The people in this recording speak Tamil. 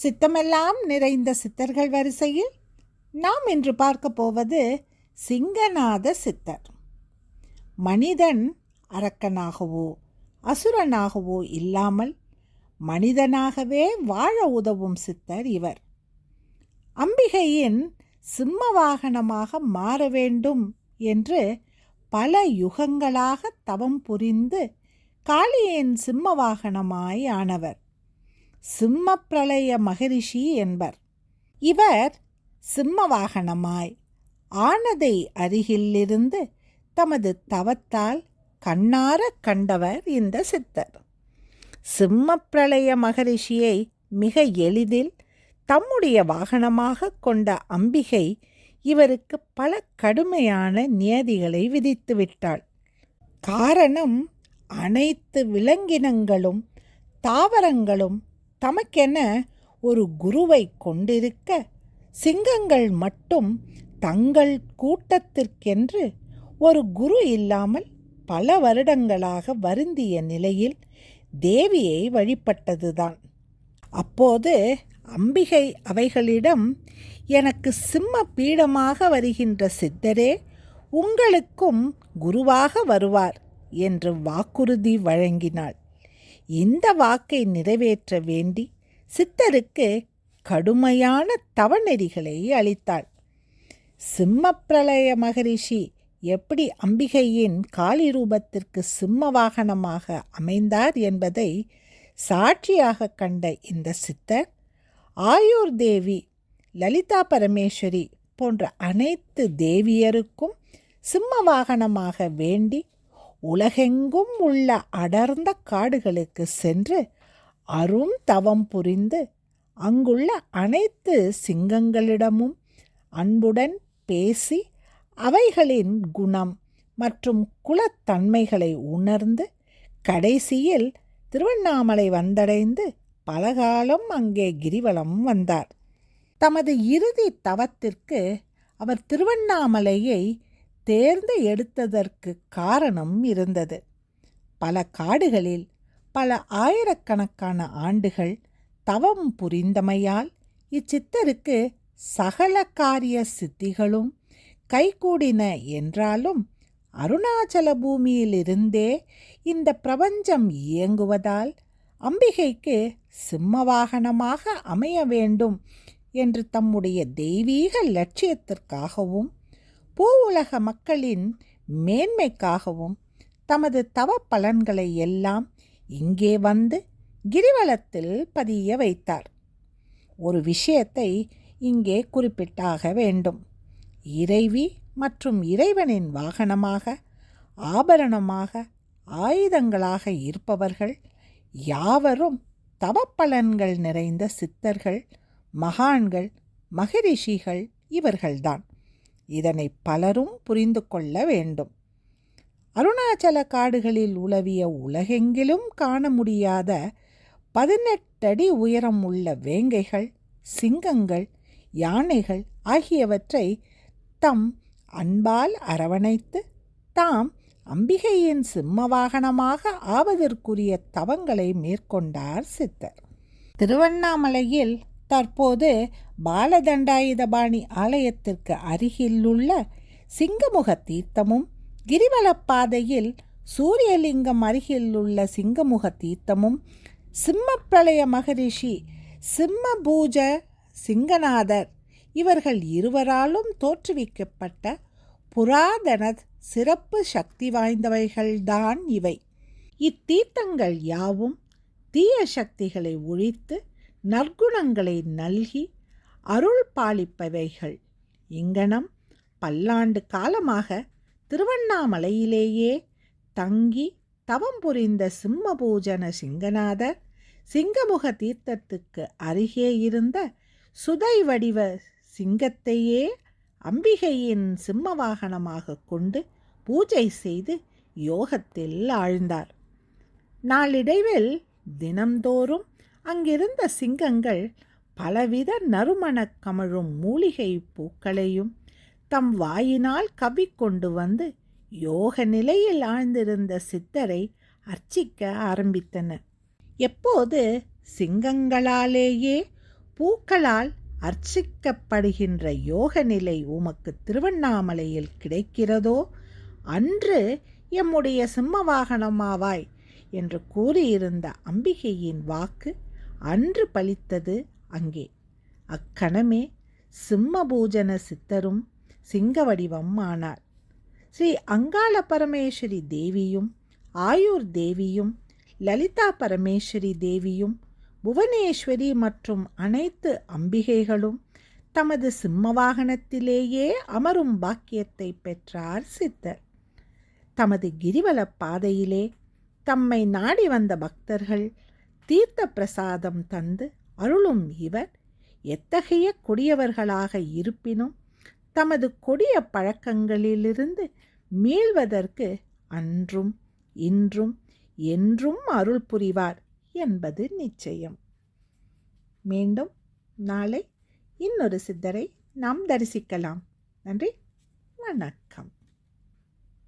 சித்தமெல்லாம் நிறைந்த சித்தர்கள் வரிசையில் நாம் இன்று பார்க்க போவது சிங்கநாத சித்தர். மனிதன் அரக்கனாகவோ அசுரனாகவோ இல்லாமல் மனிதனாகவே வாழ உதவும் சித்தர் இவர். அம்பிகையின் சிம்ம வாகனமாக மாற வேண்டும் என்று பல யுகங்களாக தவம் புரிந்து காளியின் சிம்ம வாகனமாய் ஆனவர். சிம்மப்பிரளய மகரிஷி என்பர். இவர் சிம்ம வாகனமாய் ஆனதை அருகிலிருந்து தமது தவத்தால் கண்ணார கண்டவர் இந்த சித்தர். சிம்மப்பிரளய மகரிஷியை மிக எளிதில் தம்முடைய வாகனமாக கொண்ட அம்பிகை இவருக்கு பல கடுமையான நியதிகளை விதித்து விட்டாள். காரணம் அனைத்து விலங்கினங்களும் தாவரங்களும் தமக்கென ஒரு குருவை கொண்டிருக்க சிங்கங்கள் மட்டும் தங்கள் கூட்டத்திற்கென்று ஒரு குரு இல்லாமல் பல வருடங்களாக வருந்திய நிலையில் தேவியை வழிபட்டதுதான். அப்போது அம்பிகை அவைகளிடம் எனக்கு சிம்ம பீடமாக வருகின்ற சித்தரே உங்களுக்கும் குருவாக வருவார் என்று வாக்குறுதி வழங்கினாள். இந்த வாக்கை நிறைவேற்ற வேண்டி சித்தருக்கு கடுமையான தவநெறிகளை அளித்தாள். சிம்மப்பிரளய மகரிஷி எப்படி அம்பிகையின் காளி ரூபத்திற்கு சிம்ம வாகனமாக அமைந்தார் என்பதை சாட்சியாக கண்ட இந்த சித்தர் ஆயூர் தேவி லலிதா பரமேஸ்வரி போன்ற அனைத்து தேவியருக்கும் சிம்ம வாகனமாக வேண்டி உலகெங்கும் உள்ள அடர்ந்த காடுகளுக்கு சென்று அரும் தவம் புரிந்து அங்குள்ள அனைத்து சிங்கங்களிடமும் அன்புடன் பேசி அவைகளின் குணம் மற்றும் குலத்தன்மைகளை உணர்ந்து கடைசியில் திருவண்ணாமலை வந்தடைந்து பலகாலம் அங்கே கிரிவலம் வந்தார். தமது இறுதி தவத்திற்கு அவர் திருவண்ணாமலையை தேர்ந்து எடுத்ததற்கு காரணம் இருந்தது. பல காடுகளில் பல ஆயிரக்கணக்கான ஆண்டுகள் தவம் புரிந்தமையால் இச்சித்தருக்கு சகல காரிய சித்திகளும் கைகூடின என்றாலும் அருணாச்சல பூமியிலிருந்தே இந்த பிரபஞ்சம் இயங்குவதால் அம்பிகைக்கு சிம்ம வாகனமாக அமைய வேண்டும் என்று தம்முடைய தெய்வீக லட்சியத்திற்காகவும் பூ உலக மக்களின் மேன்மைக்காகவும் தமது தவ பலன்களை எல்லாம் இங்கே வந்து கிரிவலத்தில் பதிய வைத்தார். ஒரு விஷயத்தை இங்கே குறிப்பிட்டாக வேண்டும். இறைவி மற்றும் இறைவனின் வாகனமாக ஆபரணமாக ஆயுதங்களாக இருப்பவர்கள் யாவரும் தவப்பலன்கள் நிறைந்த சித்தர்கள் மகான்கள் மகரிஷிகள் இவர்கள்தான். இதனை பலரும் புரிந்து கொள்ள வேண்டும். அருணாச்சல காடுகளில் உலவிய உலகெங்கிலும் காண முடியாத பதினெட்டடி உயரம் உள்ள வேங்கைகள் சிங்கங்கள் யானைகள் ஆகியவற்றை தம் அன்பால் அரவணைத்து தாம் அம்பிகையின் சிம்ம வாகனமாக ஆவதற்குரிய தவங்களை மேற்கொண்டார் சித்தர். திருவண்ணாமலையில் தற்போது பாலதண்டாயுதபாணி ஆலயத்திற்கு அருகிலுள்ள சிங்கமுக தீர்த்தமும் கிரிவலப்பாதையில் சூரியலிங்கம் அருகிலுள்ள சிங்கமுக தீர்த்தமும் சிம்மப்பிரளய மகரிஷி சிம்ம பூஜ சிங்கநாதர் இவர்கள் இருவராலும் தோற்றுவிக்கப்பட்ட புராதன சிறப்பு சக்தி வாய்ந்தவைகள்தான் இவை. இத்தீர்த்தங்கள் யாவும் தீய சக்திகளை ஒழித்து நற்குணங்களை நல்கி அருள் பாலிப்பவைகள். இங்கனம் பல்லாண்டு காலமாக திருவண்ணாமலையிலேயே தங்கி தவம் புரிந்த சிம்மபூஜன சிங்கநாதர் சிங்கமுக தீர்த்தத்துக்கு அருகே இருந்த சுதை வடிவ சிங்கத்தையே அம்பிகையின் சிம்ம வாகனமாக கொண்டு பூஜை செய்து யோகத்தில் ஆழ்ந்தார். நாளிடைவில் தினம்தோறும் அங்கிருந்த சிங்கங்கள் பலவித நறுமணக் கமழும் மூலிகை பூக்களையும் தம் வாயினால் கவிக்கொண்டு வந்து யோக நிலையில் ஆழ்ந்திருந்த சித்தரை அர்ச்சிக்க ஆரம்பித்தன. எப்போது? சிங்கங்களாலேயே பூக்களால் அர்ச்சிக்கப்படுகின்ற யோக நிலை உமக்கு திருவண்ணாமலையில் கிடைக்கிறதோ? அன்று எம்முடைய சிம்ம வாகனமாவாய் என்று கூறியிருந்த அம்பிகையின் வாக்கு அன்று பலித்தது அங்கே. அக்கணமே சிம்மபூஜன சித்தரும் சிங்க வடிவம் ஆனார். ஸ்ரீ அங்காள பரமேஸ்வரி தேவியும் ஆயூர் தேவியும் லலிதா பரமேஸ்வரி தேவியும் புவனேஸ்வரி மற்றும் அனைத்து அம்பிகைகளும் தமது சிம்ம வாகனத்திலேயே அமரும் பாக்கியத்தை பெற்றார் சித்தர். தமது கிரிவல பாதையிலே தம்மை நாடி வந்த பக்தர்கள் தீர்த்த பிரசாதம் தந்து அருளும் இவர் எத்தகைய கொடியவர்களாக இருப்பினும் தமது கொடிய பழக்கங்களிலிருந்து மீள்வதற்கு அன்றும் இன்றும் என்றும் அருள் புரிவார் என்பது நிச்சயம். மீண்டும் நாளை இன்னொரு சித்தரை நாம் தரிசிக்கலாம். நன்றி. வணக்கம்.